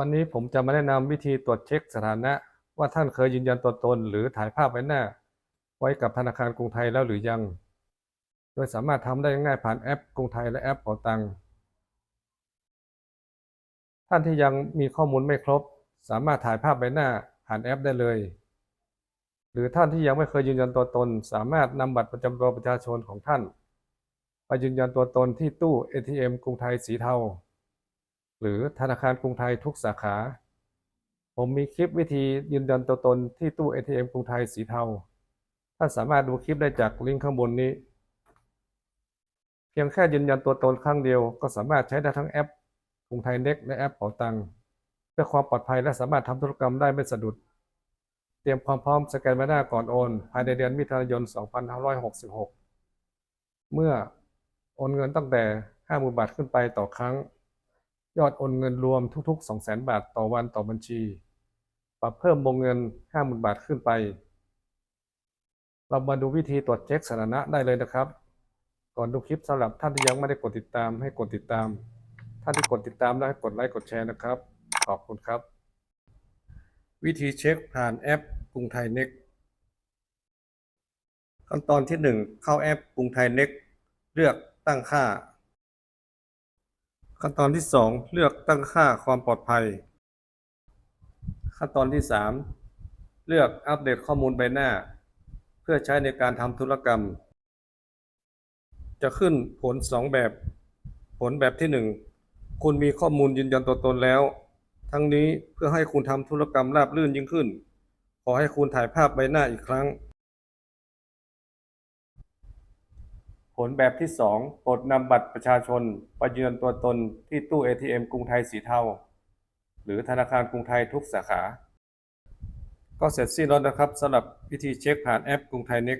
วันนี้ผมจะมาแนะนำวิธีตรวจเช็คสถานะ ว่าท่านเคยยืนยันตัวตนหรือถ่ายภาพใบหน้า ไว้กับธนาคารกรุงไทยแล้วหรือยัง โดยสามารถทำได้ง่ายผ่านแอปกรุงไทยและแอปเป๋าตังค์ท่านที่ยังมีข้อมูลไม่ครบ สามารถถ่ายภาพใบหน้าผ่านแอปได้เลย หรือท่านที่ยังไม่เคยยืนยันตัวตน สามารถนำบัตรประจำตัวประชาชนของท่าน ไปยืนยันตัวตนที่ตู้ ATM กรุงไทยสีเทา หรือธนาคารกรุงไทยทุกสาขา ผมมีคลิปวิธียืนยันตัวตนที่ตู้ ATM กรุงไทยสีเทา ท่านสามารถดูคลิปได้จากลิงก์ข้างบนนี้ เพียงแค่ยืนยันตัวตนครั้งเดียว ก็สามารถใช้ได้ทั้งแอปกรุงไทยเน็กและแอปเป๋าตังค์เพื่อความปลอดภัยและสามารถทำธุรกรรมได้ไม่สะดุด เตรียมความพร้อมสแกนใบหน้าก่อนโอน ภายในเดือนมิถุนายน 2566 เมื่อโอนเงินตั้งแต่ 50,000 บาทขึ้นไปต่อครั้ง ยอดโอนเงินรวมทุก ๆ 200,000 บาทต่อวันต่อบัญชี ปรับเพิ่มวงเงิน 50,000 บาทขึ้นไป เรามาดูวิธีตรวจเช็คสถานะได้เลยนะครับ ก่อนดูคลิปสำหรับท่านที่ยังไม่ได้กดติดตามให้กดติดตาม ท่านที่กดติดตามแล้วให้กดไลค์กดแชร์นะครับ ขอบคุณครับ วิธีเช็คผ่านแอปกรุงไทยเน็กขั้นตอนที่ 1 เข้าแอปกรุงไทยเน็กเลือกตั้งค่า ขั้นตอนที่ 2 เลือกตั้งค่าความปลอดภัย ขั้นตอนที่ 3 เลือกอัปเดตข้อมูลใบหน้า เพื่อใช้ในการทำธุรกรรม จะขึ้นผล 2 แบบ ผลแบบที่ 1 คุณมีข้อมูลยืนยันตัวตนแล้ว ทั้งนี้เพื่อให้คุณทำธุรกรรมราบรื่นยิ่งขึ้น ขอให้คุณถ่ายภาพใบหน้าอีกครั้ง ผลแบบที่2โปรดนำบัตรประชาชนไปยืนยันตัวตนที่ตู้ ATM กรุงไทยสีเทา หรือธนาคารกรุงไทยทุกสาขา ก็เสร็จสิ้นแล้วนะครับสำหรับวิธีเช็คผ่านแอปกรุงไทยเน็ก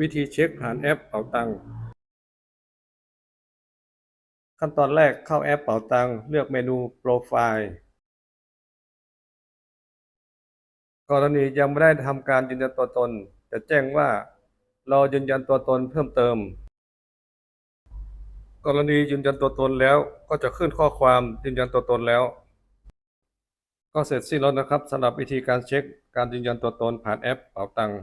วิธีเช็คผ่านแอปเป๋าตังค์ขั้นตอนแรกเข้าแอปเป๋าตังค์เลือกเมนูโปรไฟล์กรณียังไม่ได้ทำการยืนยันตัวตน จะแจ้งว่า เรอยืนยันตัวตนเพิ่มเติม กรณียืนยันตัวตนแล้วก็จะขึ้นข้อความยืนยันตัวตนแล้ว ก็เสร็จสิ้นแล้วนะครับสำหรับวิธีการเช็คการยืนยันตัวตนผ่านแอปเป๋าตังค์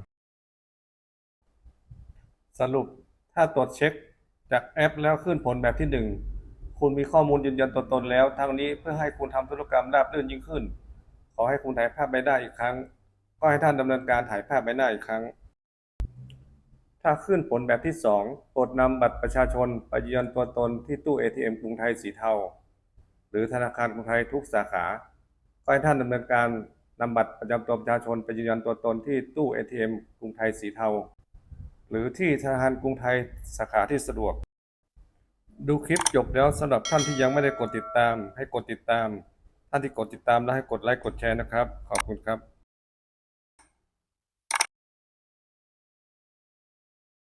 สรุปถ้าตรวจเช็คจากแอปแล้วขึ้นผลแบบที่หนึ่งคุณมีข้อมูลยืนยันตัวตนแล้วทั้งนี้เพื่อให้คุณทำธุรกรรมราบรื่นยิ่งขึ้น ขอให้คุณถ่ายภาพใบหน้าอีกครั้ง ก็ให้ท่านดำเนินการถ่ายภาพใบหน้าอีกครั้ง ถ้าขึ้นผลแบบที่สองโปรดนำบัตรประชาชนไปยืนยันตัวตนที่ตู้ ATM กรุงไทยสีเทา หรือธนาคารกรุงไทยทุกสาขาก็ให้ท่านดำเนินการนำบัตรประจำตัวประชาชนไปยืนยันตัวตนที่ตู้ ATM กรุงไทยสีเทา หรือที่ธนาคารกรุงไทยสาขาที่สะดวก ดูคลิปจบแล้วสำหรับท่านที่ยังไม่ได้กดติดตาม ให้กดติดตาม ท่านที่กดติดตามแล้วให้กดไลค์กดแชร์นะครับ ขอบคุณครับ